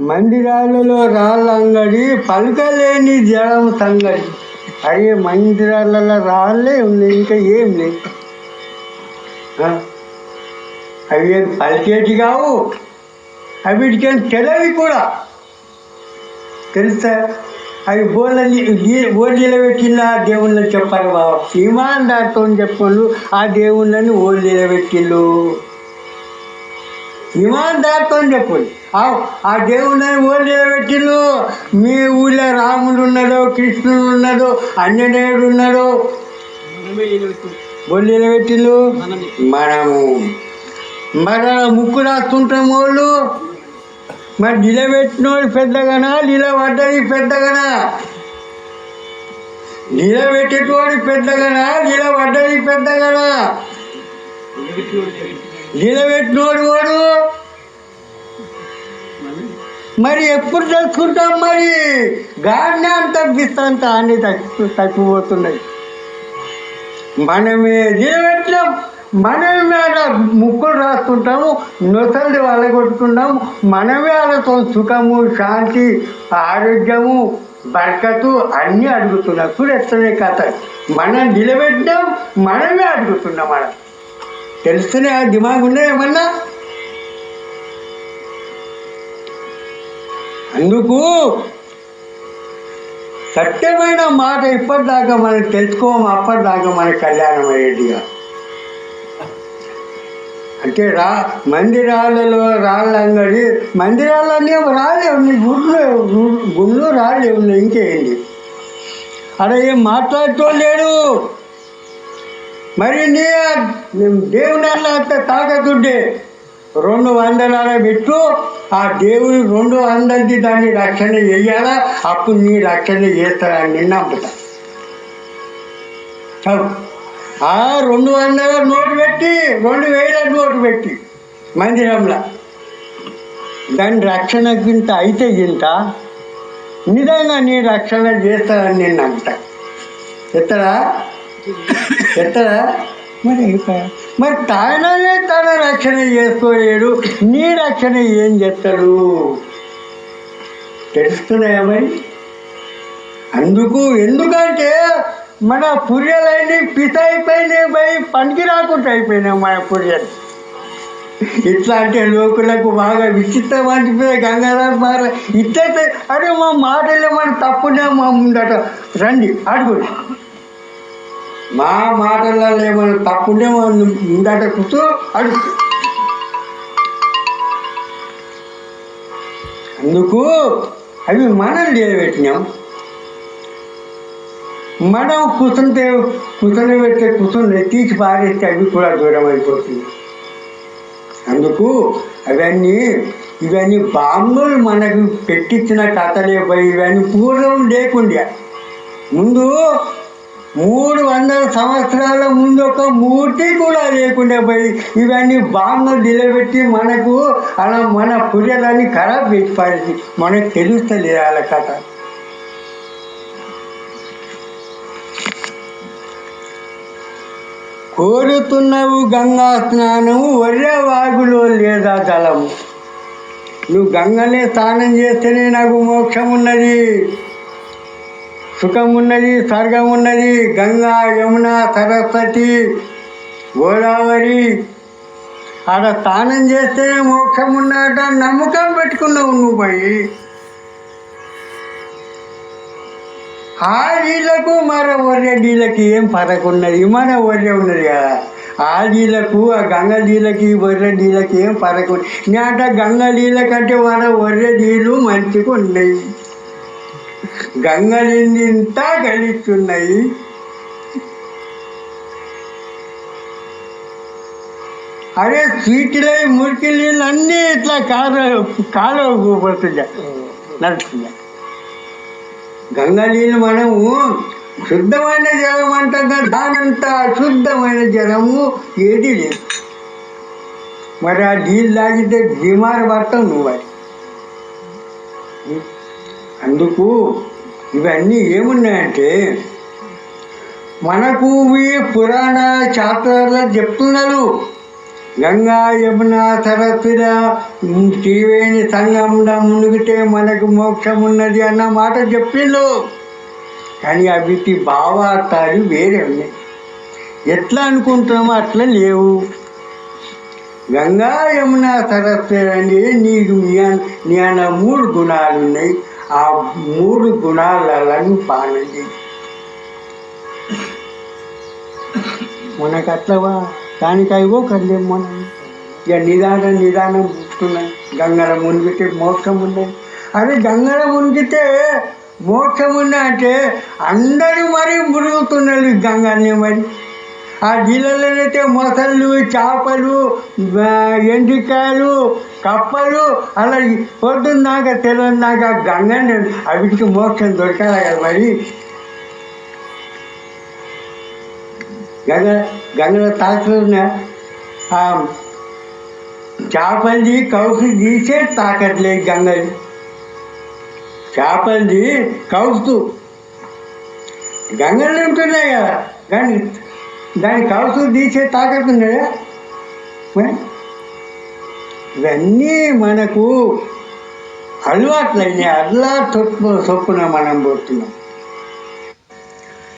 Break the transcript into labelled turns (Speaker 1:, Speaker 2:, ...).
Speaker 1: మందిరాలలో రాళ్ళ అంగడి పలుకలేని జలం సంగడి అరే మందిరాలలో రాళ్ళే ఉన్నాయి ఇంకా ఏం లేదు అవి ఏం పలికేటి కావు? అవిటికేం తెలియవి కూడా. తెలుసా? అవి బోళ్ళని ఓడిలో పెట్టిన దేవుళ్ళని చెప్పారు బాబు. దాంతో చెప్పు ఆ దేవుళ్ళని ఓడిలో పెట్టిళ్ళు ఇమాందారితో చెప్పండి. ఆ ఆ దేవుళ్ళని ఓడిలో మీ ఊళ్ళో రాముడు ఉన్నాడు కృష్ణుడు ఉన్నాడు అన్నదేవుడు ఉన్నాడు బొల్లిలో పెట్టిళ్ళు మనము మన ముక్కు రాస్తుంటాం వాళ్ళు మరి నిలబెట్టినోడు పెద్దగానా? నిలబడ్డది పెద్దగానా? నిలబెట్టేటోడు పెద్దగానా? నిలబడ్డది పెద్దగానా? నిలబెట్టినోడు వాడు మరి ఎప్పుడు తెలుసుకుంటాం మరి? గాడినే అంత తగ్గిస్తాంత అన్ని తగ్గి తగ్గిపోతున్నాయి. మనమే నిలబెట్టినాం మనమే మీద ముక్కులు రాస్తుంటాము నొసలు వాళ్ళగొట్టుకుంటాము మనమే వాళ్ళతో సుఖము శాంతి ఆరోగ్యము బరకతు అన్నీ అడుగుతున్నాం. ఇప్పుడు ఎత్తనే కథ మనం నిలబెట్టినాం మనమే అడుగుతున్నాం మనం తెలుస్తూనే ఆ దిమాగ్ అందుకు సత్యమైన మాట ఇప్పటిదాకా మనం తెలుసుకోము అప్పటిదాకా మన కళ్యాణం అయ్యేదిగా. అంటే రా మందిరాలలో రాళ్ళ అంగడి మందిరాలన్నీ రాలేవు నీ గుడ్లు గుళ్ళు రాలేవు ఇంకేంటి అక్కడ ఏం మాట్లాడుతూ లేడు. మరి నీ దేవుని అంత తాకతుండే రెండు వందల పెట్టు. ఆ దేవుని రెండు వందలకి దాన్ని రక్షణ చెయ్యాలా అప్పుడు నీ రక్షణ చేస్తాడని నిన్న నమ్ముతా. చదువు. ఆ రెండు వందల నోటు పెట్టి రెండు వేల నోటు పెట్టి మందిరంలో. దాని రక్షణ గింత అయితే గింత నిజంగా నీ రక్షణ చేస్తాడని నేను నమ్ముతా. ఎత్తడా ఎత్తడా మరి అయిపోయా మరి తానే తన రక్షణ చేసుకోలేడు నీ రక్షణ ఏం చేస్తాడు? తెలుస్తున్నాయా మరి? అందుకు ఎందుకంటే మన పుర్యలన్నీ పిత అయిపోయినాయి పోయి పనికి రాకుండా అయిపోయినాయి మన పుర్యలు ఇట్లా అంటే లోకులకు బాగా విచిత్రం అనిపిస్తుంది. గంగాధర్ మార ఇట్లయితే అరే మా మాటలే మన తప్పునే మా ముందట? రండి అడుగు మా మాటల్లో ఏమైనా తప్పుండే మా కూర్చో అడుగు. అందుకు అవి మనం నిలబెట్టినాం. మనం కూర్చుంటే కూర్చొని పెడితే కూర్చొని తీసి పారేస్తే అవి కూడా దూరం అయిపోతుంది. అందుకు అవన్నీ ఇవన్నీ బాంబులు మనకు పెట్టించిన కథలే పోయి ఇవన్నీ పూర్వం లేకుండా. ముందు మూడు వందల సంవత్సరాల ముందు ఒక మూర్తి కూడా లేకుండా పోయి ఇవన్నీ బాంబులు నిలబెట్టి మనకు అలా మన పుర్యలని ఖరాబ్ చేసి పారేసి మనకు తెలుస్తలేదు వాళ్ళ కథ. కోరుతున్నావు గంగా స్నానము ఒర్రే వాగులో లేదా జలము. నువ్వు గంగనే స్నానం చేస్తేనే నాకు మోక్షం ఉన్నది సుఖం ఉన్నది స్వర్గం ఉన్నది గంగా యమున సరస్వతి గోదావరి. ఆడ స్నానం చేస్తే మోక్షం ఉన్నట నమ్మకం పెట్టుకున్నావు నువ్వు పోయి ఆ నీళ్ళకు మరో ఒర్రె నీళ్ళకి ఏం ఫరక్ ఉన్నది మన ఒర్రె ఉన్నది కదా. ఆ నీళ్ళకు ఆ గంగ నీళ్ళకి ఒర్రె నీళ్ళకి ఏం ఫరక్ ఉంది నేట గంగ నీళ్ళ కంటే మన ఒర్రె నీళ్ళు మంచిగా ఉన్నాయి గంగ నిండింతా గలిస్తున్నాయి అరే స్వీట్లో మురికి అన్నీ ఇట్లా కాలు కాలువ పోతున్నాయి నడుస్తుందా గంగా నీళ్ళు మనము శుద్ధమైన జలం అంటుందా దానంత అశుద్ధమైన జలము ఏది లేదు. మరి ఆ నీళ్ళు తాగితే బీమారు పడతావు నువ్వు. అది అందుకు ఇవన్నీ ఏమున్నాయంటే మనకు ఈ పురాణ శాస్త్రాల్లో చెప్తున్నారు. గంగా యమున సరస్వర త్రివేణి సంగంలో మునిగితే మనకు మోక్షం ఉన్నది అన్న మాట చెప్పిండు కానీ అవిటి భావార్థాలు వేరే ఉన్నాయి. ఎట్లా అనుకుంటున్నామో అట్లా లేవు. గంగా యమున సరస్వతి అంటే నీకు నీ అన్న మూడు గుణాలు ఉన్నాయి ఆ మూడు గుణాలను పానది మనకు అట్లవా దానికి అయివో కదిలేం మనం ఇక నిదానం నిదానం పుట్టున్నాయి గంగల మునిగితే మోక్షం ఉన్నది అదే గంగల మునిగితే మోక్షం ఉన్నా అంటే అందరూ మరి మునుగుతున్నారు గంగల్ని మరి. ఆ జిల్లాలోనైతే మొసళ్ళు చేపలు ఎండికాయలు కప్పలు అలా పొద్దున్నాక తెలియదాక గంగని అవిటికి మోక్షం దొరకాలి కదా మరి? గంగ గంగలో తాకలున్నా చేపలది కౌసు తీసే తాకట్లేదు గంగలు చేపలది కౌసు గంగలు ఉంటున్నాయి కదా కానీ దాని కౌసు తీసే తాకట్టు మరి ఇవన్నీ మనకు అలవాట్లయినాయి అల్లా చొప్పు చొప్పున మనం పోతున్నాం.